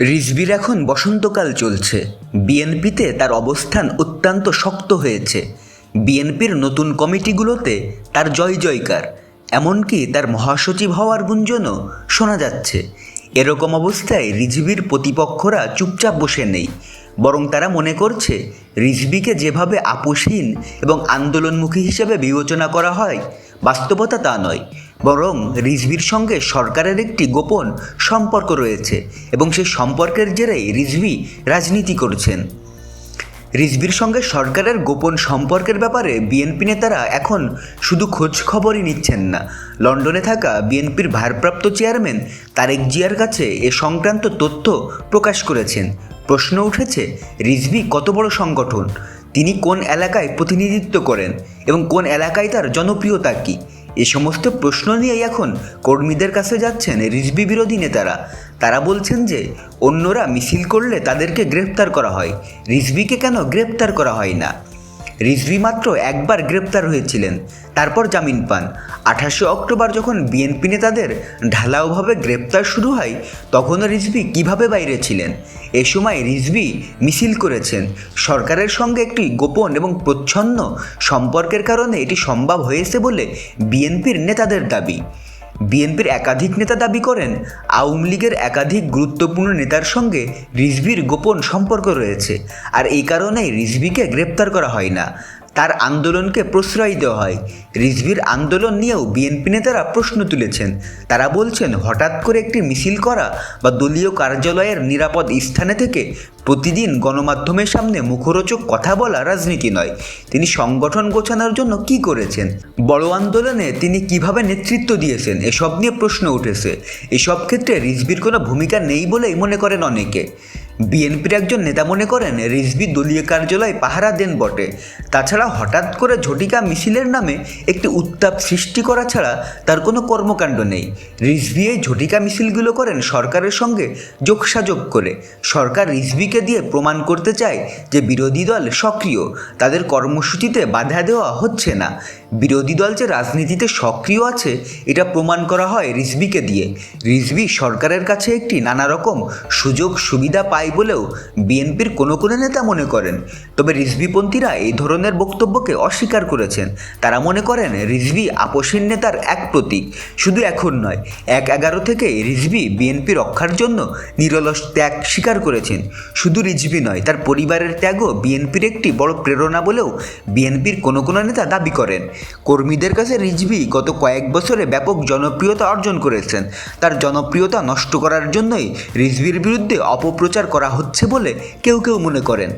রিজবির এখন বসন্তকাল চলছে। বিএনপিতে তার অবস্থান অত্যন্ত শক্ত হয়েছে। বিএনপির নতুন কমিটিগুলোতে তার জয় জয়কার, এমনকি তার মহাসচিব হওয়ার গুঞ্জনও শোনা যাচ্ছে। এরকম অবস্থায় রিজবির প্রতিপক্ষরা চুপচাপ বসে নেই, বরং তারা মনে করছে রিজবিকে যেভাবে আপোষহীন এবং আন্দোলনমুখী হিসেবে বিবেচনা করা হয়, বাস্তবতা তা নয়। বরং রিজভির সঙ্গে সরকারের একটি গোপন সম্পর্ক রয়েছে এবং সেই সম্পর্কের জেরেই রিজভি রাজনীতি করছেন। রিজভির সঙ্গে সরকারের গোপন সম্পর্কের ব্যাপারে বিএনপি নেতারা এখন শুধু খোঁজ খবরই নিচ্ছেন না। লন্ডনে থাকা বিএনপির ভারপ্রাপ্ত চেয়ারম্যান তারেক জিয়ার কাছে এ সংক্রান্ত তথ্য প্রকাশ করেছেন। প্রশ্ন উঠেছে, রিজভি কত বড় সংগঠন? তিনি কোন এলাকায় প্রতিনিধিত্ব করেন? এবং কোন এলাকায় তার জনপ্রিয়তা কী? এ সমস্ত প্রশ্ন নিয়েই এখন কর্মীদের কাছে যাচ্ছেন রিজবি বিরোধী নেতারা। তারা বলছেন যে, অন্যরা মিছিল করলে তাদেরকে গ্রেপ্তার করা হয়। রিজবিকে কেন গ্রেপ্তার করা হয় না? রিজভি মাত্র একবার গ্রেপ্তার হয়েছিলেন, তারপর জামিন পান। আঠাশে অক্টোবর যখন বিএনপি নেতাদের ঢালাওভাবে গ্রেপ্তার শুরু হয়, তখনও রিজভি কীভাবে বাইরে ছিলেন? এ সময় রিজভি মিছিল করেছেন। সরকারের সঙ্গে একটি গোপন এবং প্রচ্ছন্ন সম্পর্কের কারণে এটি সম্ভব হয়েছে বলে বিএনপির নেতাদের দাবি। বিএনপির একাধিক নেতা দাবি করেন, আওয়ামী লীগের একাধিক গুরুত্বপূর্ণ নেতার সঙ্গে রিজভির গোপন সম্পর্ক রয়েছে। আর এই কারণেই রিজভিকে গ্রেপ্তার করা হয় না। তার আন্দোলনকে প্রশ্রয় দেওয়া হয়। রিজভির আন্দোলন নিয়েও বিএনপি নেতারা প্রশ্ন তুলেছেন। তারা বলছেন, হঠাৎ করে একটি মিছিল করা বা দলীয় কার্যালয়ের নিরাপদ স্থানে থেকে প্রতিদিন গণমাধ্যমের সামনে মুখরোচক কথা বলা রাজনীতি নয়। তিনি সংগঠন গোছানোর জন্য কি করেছেন? বড় আন্দোলনে তিনি কীভাবে নেতৃত্ব দিয়েছেন? এসব নিয়ে প্রশ্ন উঠেছে। এসব ক্ষেত্রে রিজভির কোনো ভূমিকা নেই বলেই মনে করেন অনেকে। বিএনপির একজন নেতা মনে করেন, রিজভি দলীয় কার্যালয় পাহারা দেন বটে। তাছাড়া হঠাৎ করে ঝটিকা মিছিলের নামে একটি উত্তাপ সৃষ্টি করা ছাড়া তার কোনো কর্মকাণ্ড নেই। রিজভি এই ঝটিকা মিছিলগুলো করেন সরকারের সঙ্গে যোগসাযোগ করে। সরকার রিজভিকে দিয়ে প্রমাণ করতে চায় যে বিরোধী দল সক্রিয়, তাদের কর্মসূচিতে বাধা দেওয়া হচ্ছে না। বিরোধী দল যে রাজনীতিতে সক্রিয় আছে, এটা প্রমাণ করা হয় রিজভিকে দিয়ে। রিজভি সরকারের কাছে একটি নানা রকম সুযোগ সুবিধা পায় বলেও বিএনপির কোনো কোনো নেতা মনে করেন। তবে রিজভিপন্থীরা এই ধরনের বক্তব্যকে অস্বীকার করেছেন। তারা মনে করেন রিজভি আপোষের নেতার এক প্রতীক। শুধু এখন নয়, এক এগারো থেকে রিজভি বিএনপি রক্ষার জন্য নিরলস ত্যাগ স্বীকার করেছেন। শুধু রিজভি নয়, তার পরিবারের ত্যাগও বিএনপির একটি বড় প্রেরণা বলেও বিএনপির কোনো কোনো নেতা দাবি করেন। কর্মীদের কাছে রিজভি গত কয়েক বছরে ব্যাপক জনপ্রিয়তা অর্জন করেছেন। তার জনপ্রিয়তা নষ্ট করার জন্যই রিজভির বিরুদ্ধে অপপ্রচার করা হচ্ছে বলে কেউ কেউ মনে করেন।